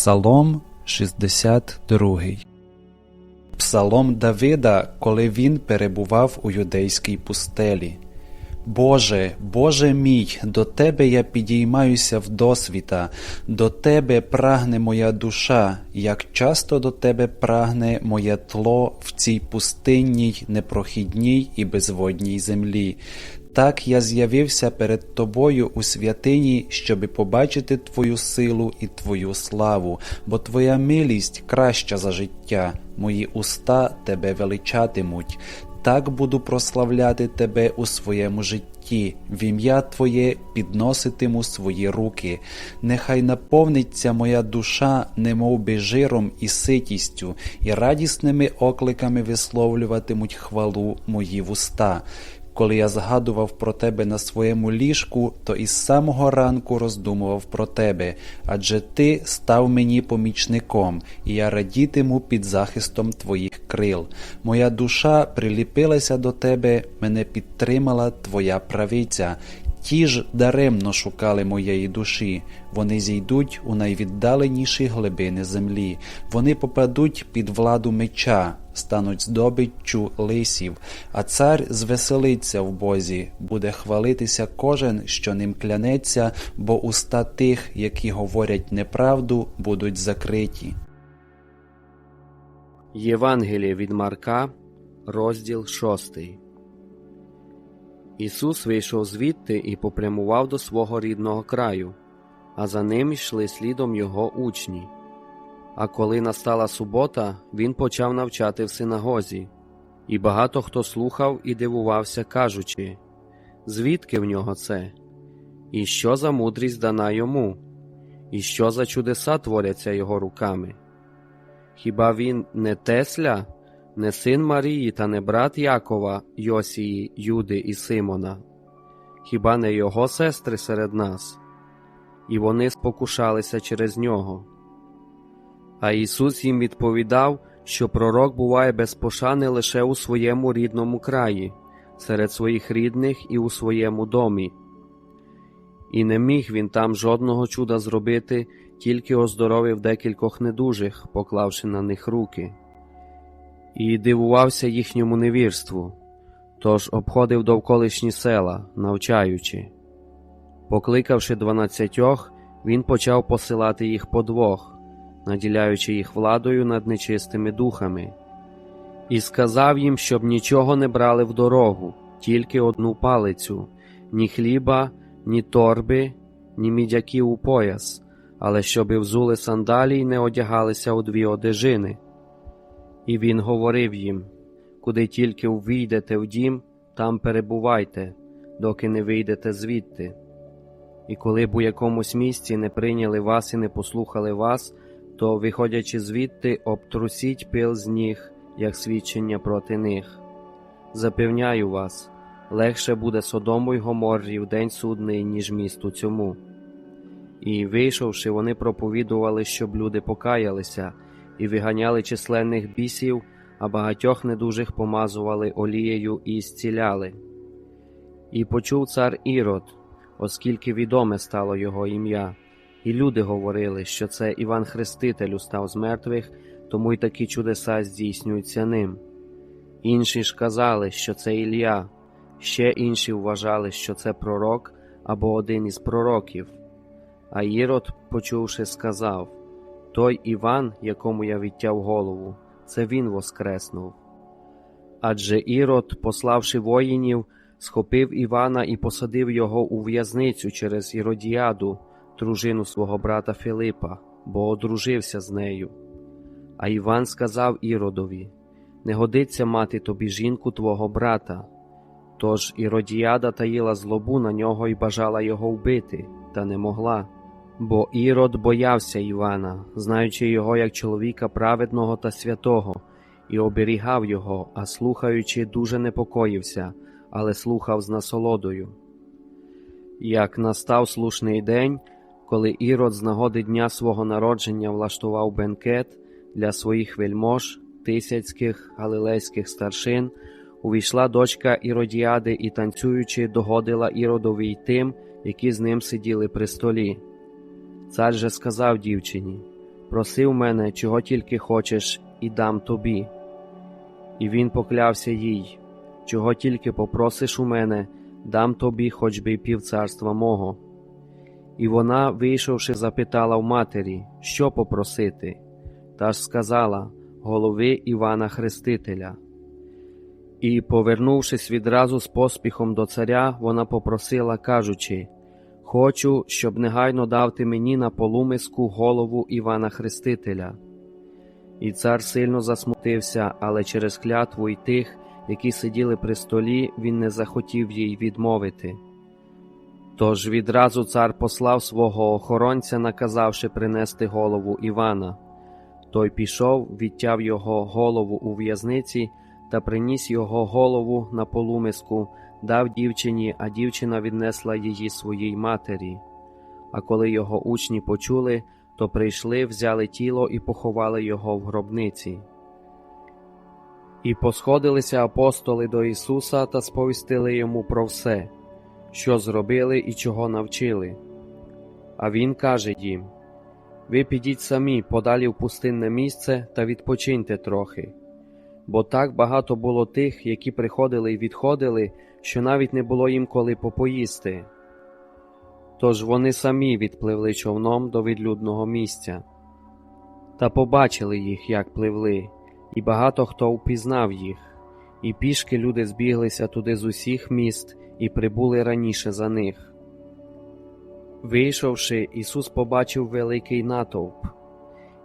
Псалом 62 Псалом Давида, коли він перебував у юдейській пустелі. Боже, Боже мій, до Тебе я підіймаюся в досвіта, до Тебе прагне моя душа, як часто до Тебе прагне моє тло в цій пустинній, непрохідній і безводній землі. Так я з'явився перед Тобою у святині, щоби побачити Твою силу і Твою славу, бо Твоя милість краща за життя, мої уста Тебе величатимуть. Так буду прославляти Тебе у своєму житті, в ім'я Твоє підноситиму свої руки. Нехай наповниться моя душа, немов би жиром і ситістю, і радісними окликами висловлюватимуть хвалу мої вуста. Коли я згадував про тебе на своєму ліжку, то із самого ранку роздумував про тебе, адже ти став мені помічником, і я радітиму під захистом твоїх крил. Моя душа приліпилася до тебе, мене підтримала твоя правиця. Ті ж даремно шукали моєї душі, вони зійдуть у найвіддаленіші глибини землі, вони попадуть під владу меча, стануть здобиччю лисів, а цар звеселиться в Бозі, буде хвалитися кожен, що ним клянеться, бо уста тих, які говорять неправду, будуть закриті. Євангеліє від Марка, розділ 6. Ісус вийшов звідти і попрямував до свого рідного краю, а за ним йшли слідом його учні. А коли настала субота, він почав навчати в синагозі, і багато хто слухав і дивувався, кажучи звідки в нього це? І що за мудрість дана йому, і що за чудеса творяться його руками? Хіба він не Тесля, не син Марії та не брат Якова, Йосії, Юди і Симона? Хіба не його сестри серед нас? І вони спокушалися через нього. А Ісус їм відповідав, що пророк буває без пошани лише у своєму рідному краї, серед своїх рідних і у своєму домі. І не міг він там жодного чуда зробити, тільки оздоровив декількох недужих, поклавши на них руки. І дивувався їхньому невірству, тож обходив довколишні села, навчаючи. Покликавши дванадцятьох, він почав посилати їх по двох, наділяючи їх владою над нечистими духами, і сказав їм, щоб нічого не брали в дорогу, тільки одну палицю, ні хліба, ні торби, ні мідяків у пояс, але щоби взули сандалі й не одягалися у дві одежини. І він говорив їм куди тільки увійдете в дім, там перебувайте, доки не вийдете звідти. І коли б у якомусь місці не прийняли вас і не послухали вас, то, виходячи звідти, обтрусіть пил з ніг, як свідчення проти них. Запевняю вас, легше буде Содому й Гоморрі в день судний, ніж місту цьому. І, вийшовши, вони проповідували, щоб люди покаялися, і виганяли численних бісів, а багатьох недужих помазували олією і зціляли. І почув цар Ірод, оскільки відоме стало його ім'я, і люди говорили, що це Іван Хреститель устав з мертвих, тому й такі чудеса здійснюються ним. Інші ж казали, що це Ілля, ще інші вважали, що це пророк або один із пророків. А Ірод, почувши, сказав Той Іван, якому я відтяв голову, це він воскреснув. Адже Ірод, пославши воїнів, схопив Івана і посадив його у в'язницю через Іродіаду, дружину свого брата Филипа, бо одружився з нею. А Іван сказав Іродові Не годиться мати тобі жінку твого брата. Тож Іродіада таїла злобу на нього і бажала його вбити, та не могла. Бо Ірод боявся Івана, знаючи його як чоловіка праведного та святого, і оберігав його, а слухаючи, дуже непокоївся, але слухав з насолодою. Як настав слушний день, коли Ірод з нагоди дня свого народження влаштував бенкет для своїх вельмож, тисяцьких галилейських старшин, увійшла дочка Іродіади і, танцюючи, догодила Іродові й тим, які з ним сиділи при столі. Цар же сказав дівчині проси в мене, чого тільки хочеш, і дам тобі. І він поклявся їй, чого тільки попросиш у мене, дам тобі хоч би й півцарства мого. І вона, вийшовши, запитала в матері, що попросити, та ж сказала голови Івана Хрестителя. І, повернувшись відразу з поспіхом до царя, вона попросила, кажучи Хочу, щоб негайно дав ти мені на полумиску голову Івана Хрестителя. І цар сильно засмутився, але через клятву й тих, які сиділи при столі, він не захотів їй відмовити. Тож відразу цар послав свого охоронця, наказавши принести голову Івана. Той пішов, відтяв його голову у в'язниці та приніс його голову на полумиску, дав дівчині, а дівчина віднесла її своїй матері. А коли його учні почули, то прийшли, взяли тіло і поховали його в гробниці. І посходилися апостоли до Ісуса та сповістили йому про все, що зробили і чого навчили. А Він каже їм: Ви підіть самі подалі в пустинне місце та відпочиньте трохи, бо так багато було тих, які приходили і відходили, що навіть не було їм коли попоїсти. Тож вони самі відпливли човном до відлюдного місця. Та побачили їх, як пливли, і багато хто впізнав їх, і пішки люди збіглися туди з усіх міст і прибули раніше за них. Вийшовши, Ісус побачив великий натовп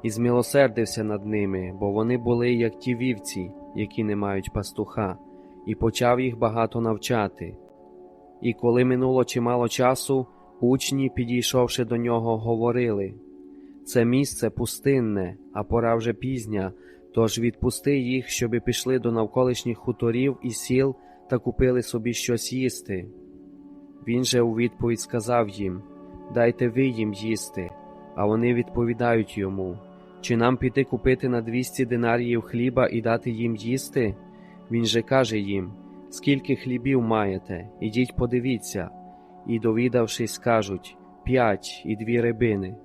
і змилосердився над ними, бо вони були як ті вівці, які не мають пастуха, і почав їх багато навчати. І коли минуло чимало часу, учні, підійшовши до нього, говорили це місце пустинне, а пора вже пізня, тож відпусти їх, щоби пішли до навколишніх хуторів і сіл та купили собі щось їсти. Він же у відповідь сказав їм Дайте ви їм їсти, а вони відповідають йому Чи нам піти купити на двісті динаріїв хліба і дати їм їсти? Він же каже їм Скільки хлібів маєте, ідіть подивіться, і, довідавшись, кажуть п'ять і дві рибини.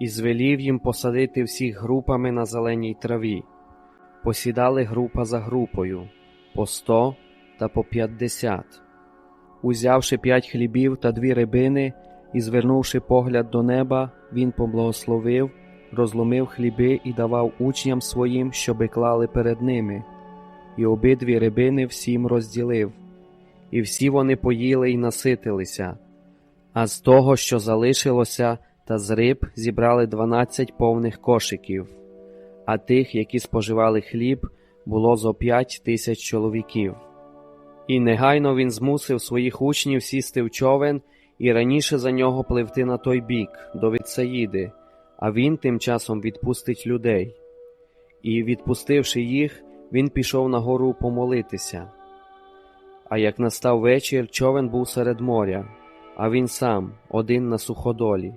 І звелів їм посадити всіх групами на зеленій траві. Посідали група за групою по сто та по п'ятдесят. Узявши п'ять хлібів та дві рибини і звернувши погляд до неба, він поблагословив, розломив хліби і давав учням своїм, щоби клали перед ними, і обидві рибини всім розділив. І всі вони поїли й наситилися, а з того, що залишилося, та з риб зібрали дванадцять повних кошиків, а тих, які споживали хліб, було зо п'ять тисяч чоловіків. І негайно він змусив своїх учнів сісти в човен і раніше за нього пливти на той бік, до Вітсаїди, а він тим часом відпустить людей. І, відпустивши їх, він пішов на гору помолитися. А як настав вечір, човен був серед моря, а він сам, один на суходолі.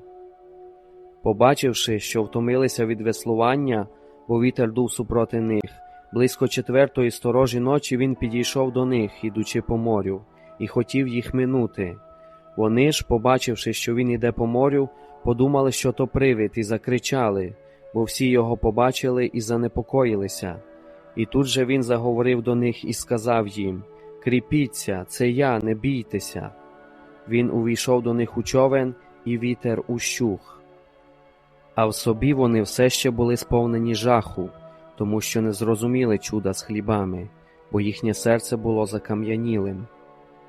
Побачивши, що втомилися від веслування, бо вітер дув супроти них, близько четвертої сторожі ночі він підійшов до них, ідучи по морю, і хотів їх минути. Вони ж, побачивши, що він іде по морю, подумали, що то привид, і закричали, бо всі його побачили і занепокоїлися. І тут же він заговорив до них і сказав їм Кріпіться, це я, не бійтеся. Він увійшов до них у човен, і вітер ущух. А в собі вони все ще були сповнені жаху, тому що не зрозуміли чуда з хлібами, бо їхнє серце було закам'янілим.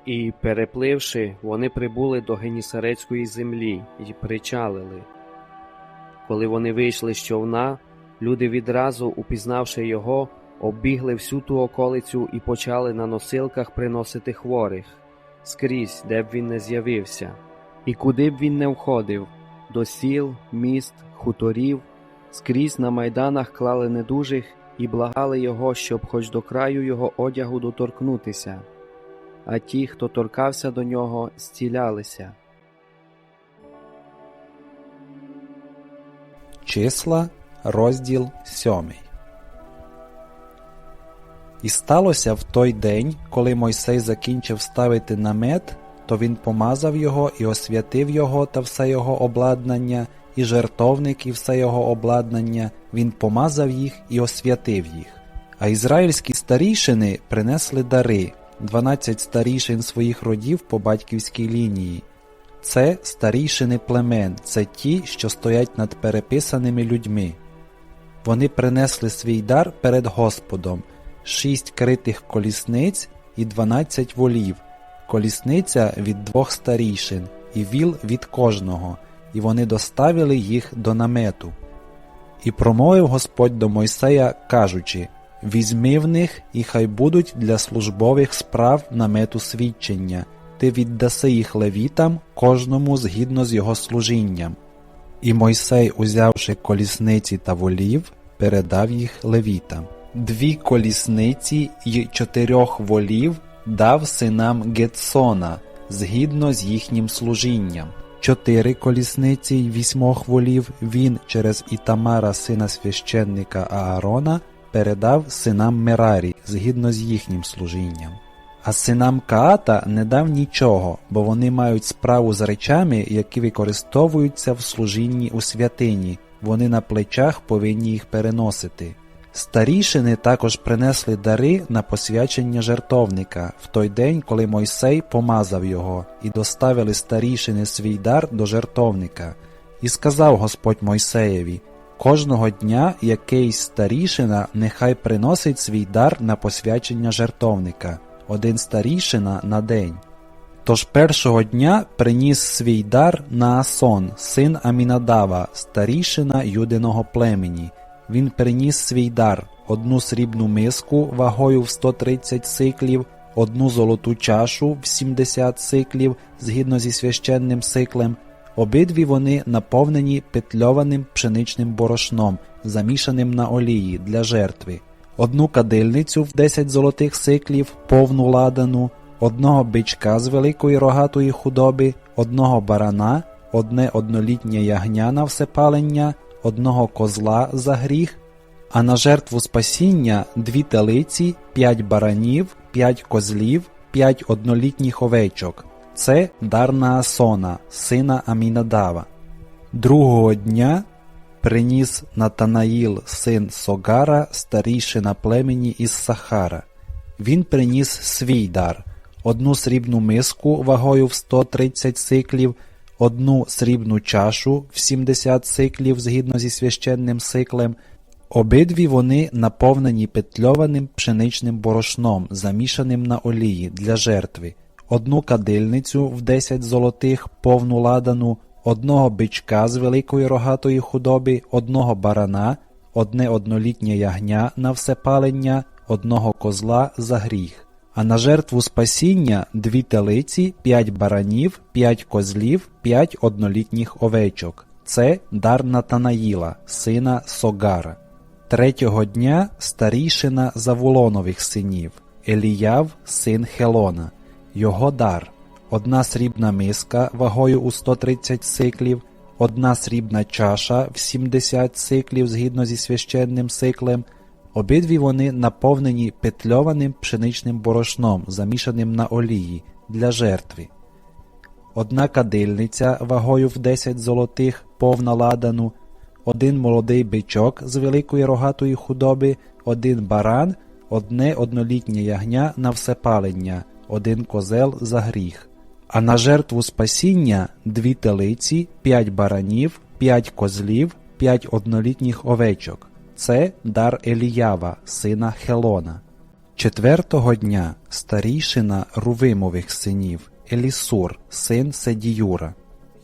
І, перепливши, вони прибули до Генісарецької землі і причалили. Коли вони вийшли з човна, люди відразу, упізнавши його, оббігли всю ту околицю і почали на носилках приносити хворих скрізь, де б він не з'явився, і куди б він не входив до сіл, міст, хуторів, скрізь на майданах клали недужих і благали його, щоб хоч до краю його одягу доторкнутися. А ті, хто торкався до нього, зцілялися. Числа, розділ сьомий. І сталося в той день, коли Мойсей закінчив ставити намет, то він помазав його і освятив його та все його обладнання, і жертовник, і все його обладнання, він помазав їх і освятив їх. А ізраїльські старішини принесли дари, 12 старішин своїх родів по батьківській лінії. Це старішини племен, це ті, що стоять над переписаними людьми. Вони принесли свій дар перед Господом шість критих колісниць і дванадцять волів, колісниця від двох старішин, і віл від кожного, і вони доставили їх до намету. І промовив Господь до Мойсея, кажучи Візьми в них, і хай будуть для службових справ намету свідчення, ти віддаси їх левітам, кожному згідно з його служінням. І Мойсей, узявши колісниці та волів, передав їх левітам. Дві колісниці й чотирьох волів дав синам Гетсона, згідно з їхнім служінням. Чотири колісниці й вісьмох волів він через Ітамара, сина священника Аарона, передав синам Мерарі, згідно з їхнім служінням. А синам Каата не дав нічого, бо вони мають справу з речами, які використовуються в служінні у святині, вони на плечах повинні їх переносити. Старішини також принесли дари на посвячення жертовника в той день, коли Мойсей помазав його, і доставили старішини свій дар до жертовника. І сказав Господь Мойсеєві: Кожного дня якийсь старішина нехай приносить свій дар на посвячення жертовника, один старішина на день. Тож першого дня приніс свій дар Наасон, син Амінадава, старішина юдиного племені. Він приніс свій дар одну срібну миску вагою в 130 сиклів, одну золоту чашу в 70 сиклів згідно зі священним сиклем. Обидві вони наповнені петльованим пшеничним борошном, замішаним на олії для жертви, одну кадильницю в 10 золотих сиклів, повну ладану, одного бичка з великої рогатої худоби, одного барана, одне однолітнє ягня на всепалення, одного козла за гріх, а на жертву спасіння дві телиці, п'ять баранів, п'ять козлів, п'ять однолітніх овечок. Це дар Наасона, сина Амінадава. Другого дня приніс Натанаїл, син Согара, старішина племені із Сахара. Він приніс свій дар одну срібну миску вагою в 130 сиклів, одну срібну чашу в 70 сиклів згідно зі священним сиклем. Обидві вони наповнені петльованим пшеничним борошном, замішаним на олії для жертви, одну кадильницю в 10 золотих, повну ладану, одного бичка з великої рогатої худоби, одного барана, одне однолітнє ягня на всепалення, одного козла за гріх. А на жертву спасіння дві телиці, п'ять баранів, п'ять козлів, п'ять однолітніх овечок. Це дар Натанаїла, сина Согара. Третього дня старішина Завулонових синів, Еліяв, син Хелона, його дар, одна срібна миска вагою у 130 сиклів, одна срібна чаша в 70 сиклів згідно зі священним сиклем, обидві вони наповнені петльованим пшеничним борошном, замішаним на олії для жертви. Одна кадильниця вагою в 10 золотих, повна ладану, один молодий бичок з великої рогатої худоби, один баран, одне однолітнє ягня на всепалення, один козел за гріх. А на жертву спасіння дві телиці, п'ять баранів, п'ять козлів, п'ять однолітніх овечок. Це дар Еліява, сина Хелона. Четвертого дня старішина Рувимових синів Елісур, син Седіюра.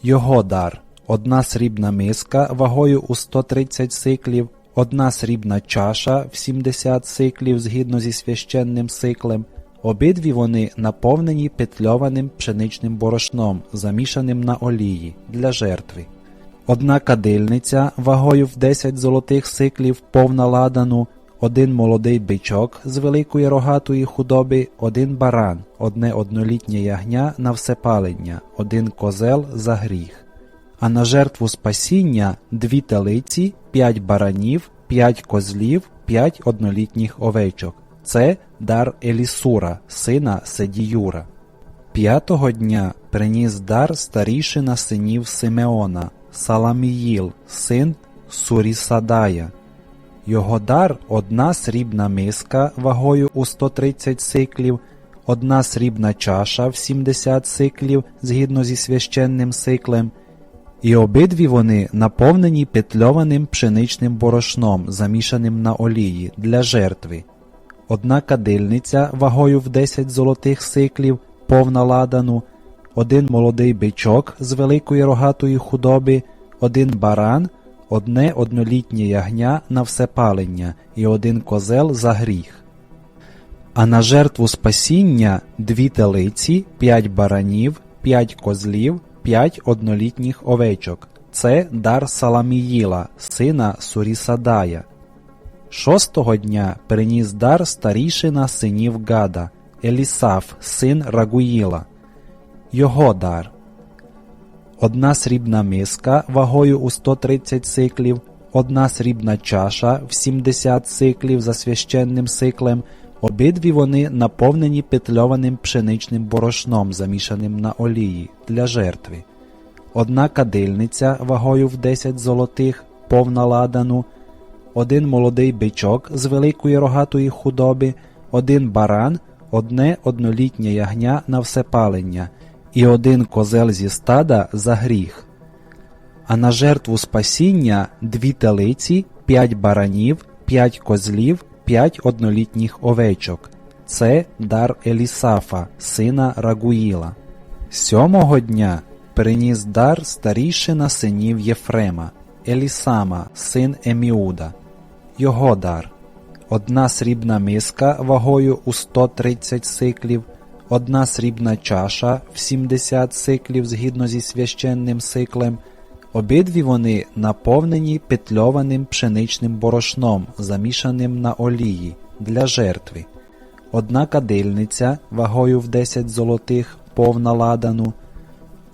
Його дар одна срібна миска вагою у 130 сиклів, одна срібна чаша в 70 сиклів згідно зі священним сиклем. Обидві вони наповнені петльованим пшеничним борошном, замішаним на олії для жертви. Одна кадильниця вагою в 10 золотих сиклів повна ладану, один молодий бичок з великої рогатої худоби, один баран, одне однолітнє ягня на всепалення, один козел за гріх. А на жертву спасіння дві телиці, п'ять баранів, п'ять козлів, п'ять однолітніх овечок. Це дар Елісура, сина Седіюра. П'ятого дня приніс дар старішина синів Симеона, Саламіїл, син Сурісадая. Його дар одна срібна миска вагою у 130 сиклів, одна срібна чаша в 70 сиклів згідно зі священним сиклем, і обидві вони наповнені петльованим пшеничним борошном, замішаним на олії для жертви. Одна кадильниця вагою в 10 золотих сиклів, повна ладану, один молодий бичок з великої рогатої худоби, один баран, одне однолітнє ягня на всепалення і один козел за гріх. А на жертву спасіння дві телиці, п'ять баранів, п'ять козлів, п'ять однолітніх овечок. Це дар Саламіїла, сина Сурісадая. Шостого дня приніс дар старішина синів Гада, Елісаф, син Рагуїла. Його дар. Одна срібна миска вагою у 130 сиклів, одна срібна чаша в 70 сиклів за священним сиклем, обидві вони наповнені петльованим пшеничним борошном, замішаним на олії для жертви. Одна кадильниця вагою в 10 золотих, повна ладану, один молодий бичок з великої рогатої худоби, один баран, одне однолітнє ягня на всепалення, і один козел зі стада за гріх. А на жертву спасіння дві телиці, п'ять баранів, п'ять козлів, п'ять однолітніх овечок. Це дар Елісафа, сина Рагуїла. Сьомого дня приніс дар старішина синів Єфрема, Елісама, син Еміуда. Його дар. Одна срібна миска вагою у 130 сиклів, одна срібна чаша в 70 сиклів згідно зі священним сиклем, обидві вони наповнені петльованим пшеничним борошном, замішаним на олії для жертви. Одна кадильниця вагою в 10 золотих, повна ладану,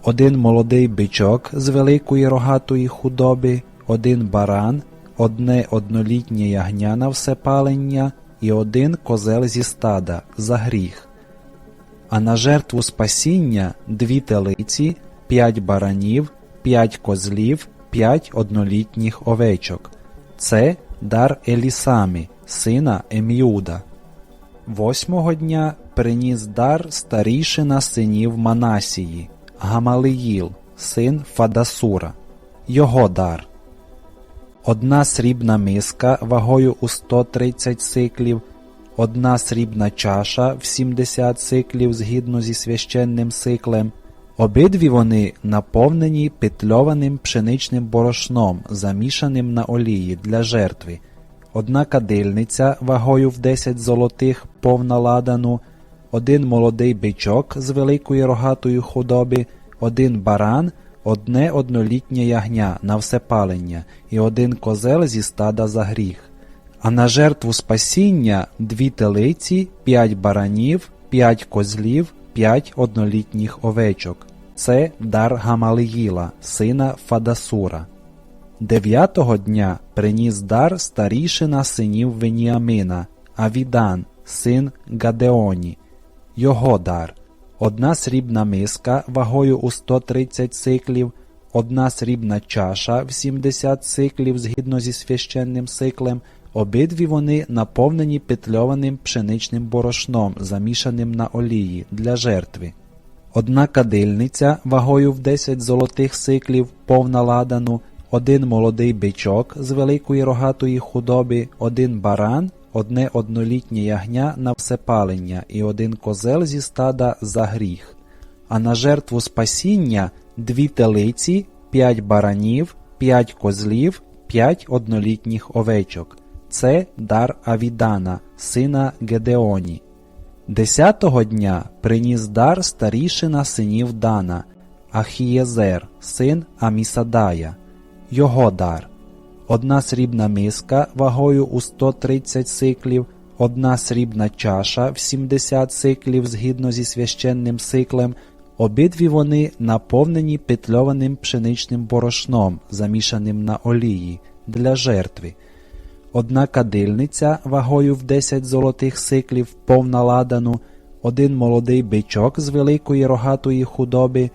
один молодий бичок з великої рогатої худоби, один баран, одне однолітнє ягня на всепалення і один козел зі стада за гріх. А на жертву спасіння дві телиці, п'ять баранів, п'ять козлів, п'ять однолітніх овечок. Це дар Елісами, сина Еміуда. Восьмого дня приніс дар старішина синів Манасії, Гамалиїл, син Фадасура. Його дар. Одна срібна миска вагою у 130 сиклів, одна срібна чаша в 70 сиклів згідно зі священним сиклем. Обидві вони наповнені петльованим пшеничним борошном, замішаним на олії для жертви. Одна кадильниця вагою в 10 золотих, повна ладану, один молодий бичок з великої рогатої худоби, один баран, одне однолітнє ягня на всепалення і один козел зі стада за гріх. А на жертву спасіння дві телиці, п'ять баранів, п'ять козлів, п'ять однолітніх овечок. Це дар Гамалиїла, сина Фадасура. Дев'ятого дня приніс дар старішина синів Веніамина, Авідан, син Гадеоні. Його дар. Одна срібна миска вагою у 130 сиклів, одна срібна чаша в 70 сиклів згідно зі священним сиклем, обидві вони наповнені петльованим пшеничним борошном, замішаним на олії для жертви. Одна кадильниця вагою в 10 золотих сиклів, повна ладану, один молодий бичок з великої рогатої худоби, один баран, одне однолітнє ягня на всепалення і один козел зі стада за гріх. А на жертву спасіння дві телиці, п'ять баранів, п'ять козлів, п'ять однолітніх овечок. Це дар Авідана, сина Гедеоні. Десятого дня приніс дар старішина синів Дана, Ахієзер, син Амісадая. Його дар. Одна срібна миска вагою у 130 сиклів, одна срібна чаша в 70 сиклів згідно зі священним сиклем, обидві вони наповнені петльованим пшеничним борошном, замішаним на олії, для жертви. Одна кадильниця вагою в 10 золотих сиклів, повна ладану, один молодий бичок з великої рогатої худоби,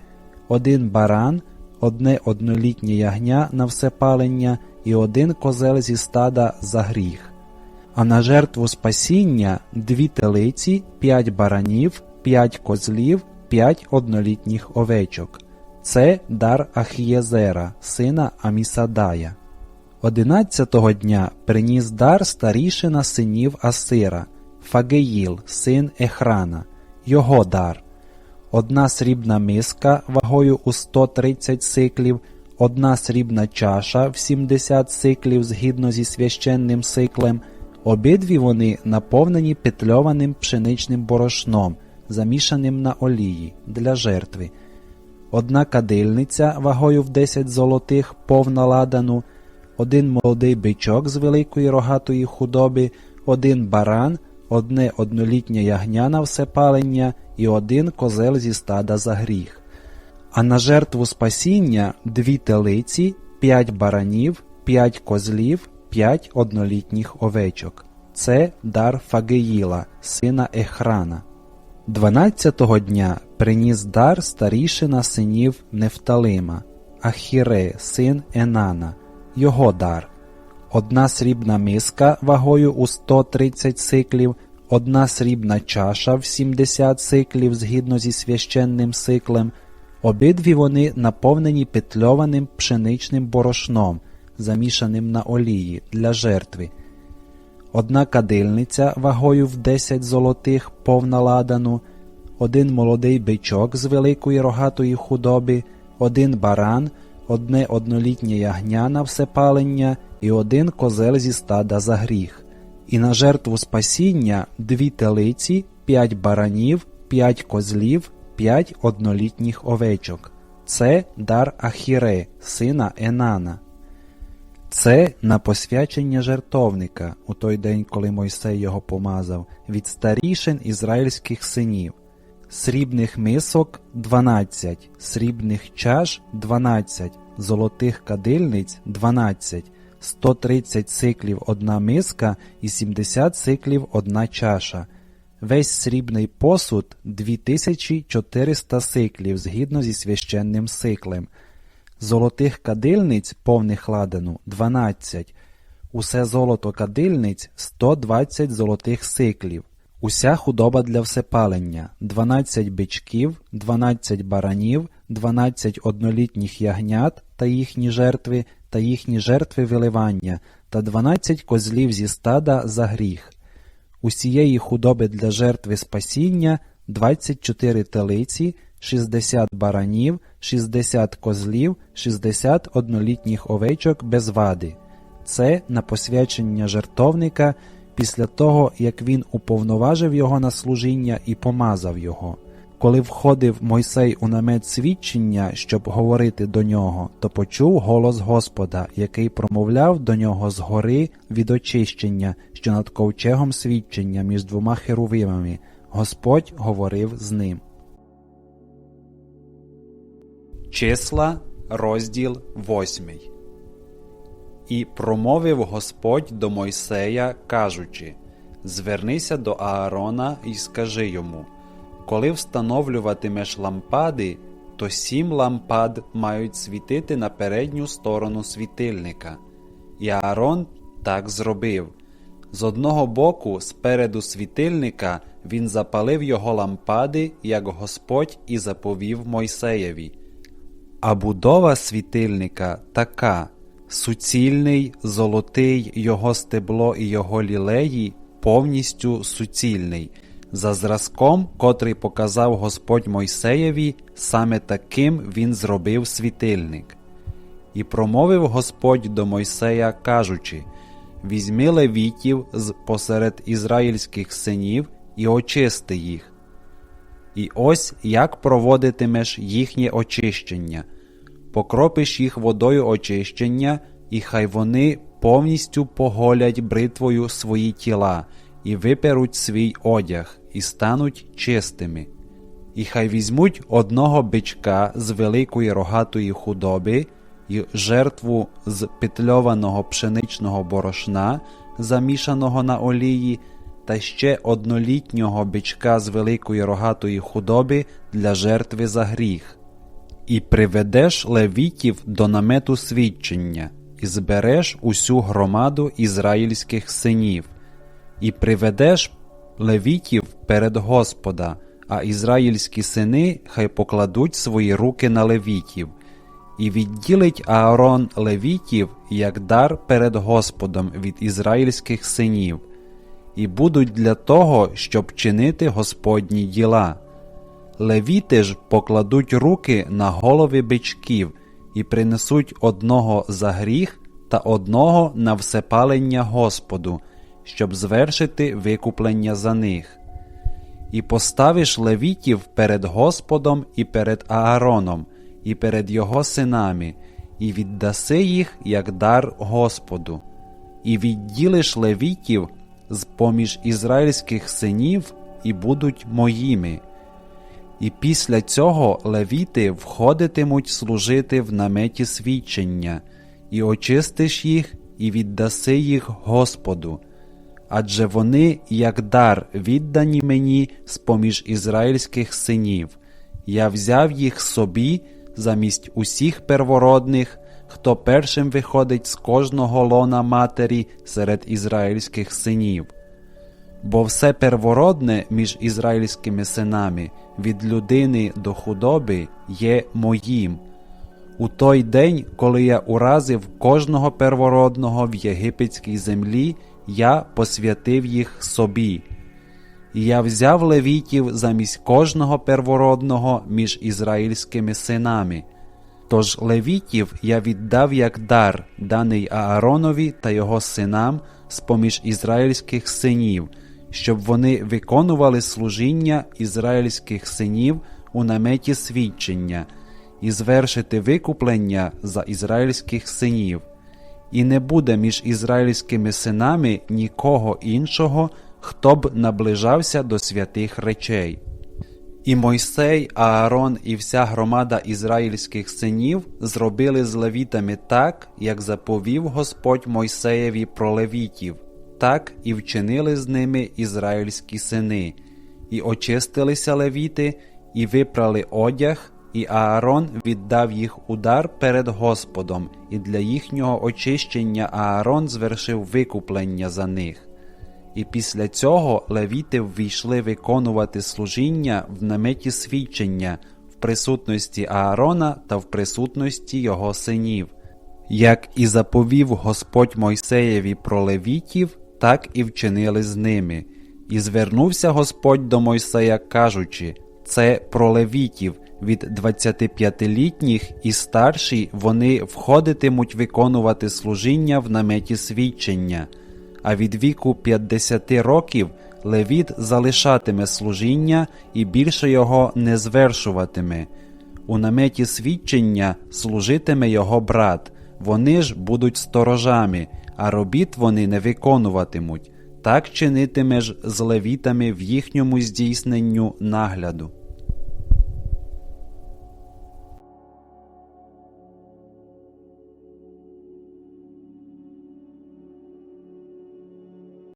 один баран, одне однолітнє ягня на всепалення і один козел зі стада за гріх. А на жертву спасіння дві телиці, п'ять баранів, п'ять козлів, п'ять однолітніх овечок. Це дар Ахієзера, сина Амісадая. Одинадцятого дня приніс дар старішина синів Асира, Фагеїл, син Ехрана, його дар. Одна срібна миска вагою у 130 сиклів, одна срібна чаша в 70 сиклів згідно зі священним сиклем, обидві вони наповнені петльованим пшеничним борошном, замішаним на олії для жертви. Одна кадильниця вагою в 10 золотих, повна ладану, один молодий бичок з великої рогатої худоби, один баран, одне однолітнє ягня на всепалення і один козел зі стада за гріх. А на жертву спасіння дві телиці, п'ять баранів, п'ять козлів, п'ять однолітніх овечок. Це дар Фагеїла, сина Ехрана. Дванадцятого дня приніс дар старішина синів Нефталима, Ахіре, син Енана, його дар. Одна срібна миска вагою у 130 сиклів, одна срібна чаша в 70 сиклів згідно зі священним сиклем, обидві вони наповнені петльованим пшеничним борошном, замішаним на олії для жертви. Одна кадильниця вагою в 10 золотих, повна ладану, один молодий бичок з великої рогатої худоби, один баран, одне однолітнє ягня на всепалення і один козел зі стада за гріх. І на жертву спасіння дві телиці, п'ять баранів, п'ять козлів, п'ять однолітніх овечок. Це дар Ахіре, сина Енана. Це на посвячення жертовника у той день, коли Мойсей його помазав, від старішин ізраїльських синів. Срібних мисок 12, срібних чаш 12, золотих кадильниць 12, 130 сиклів одна миска і 70 сиклів одна чаша. Весь срібний посуд 2400 сиклів згідно зі священним сиклем. Золотих кадильниць повних ладану 12, усе золото кадильниць 120 золотих сиклів, уся худоба для всепалення 12 бичків, 12 баранів, 12 однолітніх ягнят та їхні жертви, та їхні жертви виливання, та 12 козлів зі стада за гріх. Усієї худоби для жертви спасіння 24 телиці, 60 баранів, 60 козлів, 60 однолітніх овечок без вади. Це на посвячення жертовника після того, як він уповноважив його на служіння і помазав його. Коли входив Мойсей у намет свідчення, щоб говорити до нього, то почув голос Господа, який промовляв до нього згори від очищення, що над ковчегом свідчення між двома херувимами. Господь говорив з ним. Числа, розділ восьмий. І промовив Господь до Мойсея, кажучи: Звернися до Аарона і скажи йому: Коли встановлюватимеш лампади, то сім лампад мають світити на передню сторону світильника. І Аарон так зробив. З одного боку, спереду світильника, він запалив його лампади, як Господь і заповів Мойсеєві. А будова світильника така: суцільний, золотий його стебло і його лілеї повністю суцільний. За зразком, котрий показав Господь Мойсеєві, саме таким він зробив світильник. І промовив Господь до Мойсея, кажучи: Візьми левітів з посеред ізраїльських синів і очисти їх. І ось як проводитимеш їхнє очищення, покропиш їх водою очищення, і хай вони повністю поголять бритвою свої тіла, і виперуть свій одяг, і стануть чистими. І хай візьмуть одного бичка з великої рогатої худоби, і жертву з петльованого пшеничного борошна, замішаного на олії, та ще однолітнього бичка з великої рогатої худоби для жертви за гріх. І приведеш левітів до намету свідчення, і збереш усю громаду ізраїльських синів, і приведеш левітів перед Господа, а ізраїльські сини хай покладуть свої руки на левітів, і відділить Аарон левітів як дар перед Господом від ізраїльських синів, і будуть для того, щоб чинити Господні діла. Левіти ж покладуть руки на голови бичків і принесуть одного за гріх та одного на всепалення Господу, щоб звершити викуплення за них. І поставиш левітів перед Господом і перед Аароном, і перед його синами, і віддаси їх як дар Господу, і відділиш левітів з поміж ізраїльських синів, і будуть моїми. І після цього левіти входитимуть служити в наметі свідчення, і очистиш їх, і віддаси їх Господу. Адже вони, як дар, віддані мені з поміж ізраїльських синів. Я взяв їх собі замість усіх первородних, хто першим виходить з кожного лона матері серед ізраїльських синів. Бо все первородне між ізраїльськими синами від людини до худоби є моїм. У той день, коли я уразив кожного первородного в єгипетській землі, я посвятив їх собі. І я взяв левітів замість кожного первородного між ізраїльськими синами. Тож левітів я віддав як дар, даний Ааронові та його синам з поміж ізраїльських синів, щоб вони виконували служіння ізраїльських синів у наметі свідчення і звершити викуплення за ізраїльських синів. І не буде між ізраїльськими синами нікого іншого, хто б наближався до святих речей. І Мойсей, Аарон і вся громада ізраїльських синів зробили з левітами так, як заповів Господь Мойсеєві про левітів, так і вчинили з ними ізраїльські сини, і очистилися левіти, і випрали одяг, і Аарон віддав їх удар перед Господом, і для їхнього очищення Аарон звершив викуплення за них. І після цього левіти ввійшли виконувати служіння в наметі свідчення в присутності Аарона та в присутності його синів. Як і заповів Господь Мойсеєві про левітів, так і вчинили з ними. І звернувся Господь до Мойсея, кажучи: Це про левітів від 25-літніх і старші вони входитимуть виконувати служіння в наметі свідчення а від віку 50 років левіт залишатиме служіння і більше його не звершуватиме. У наметі свідчення служитиме його брат, вони ж будуть сторожами, а робіт вони не виконуватимуть. Так чинитимеш з левітами в їхньому здійсненню нагляду.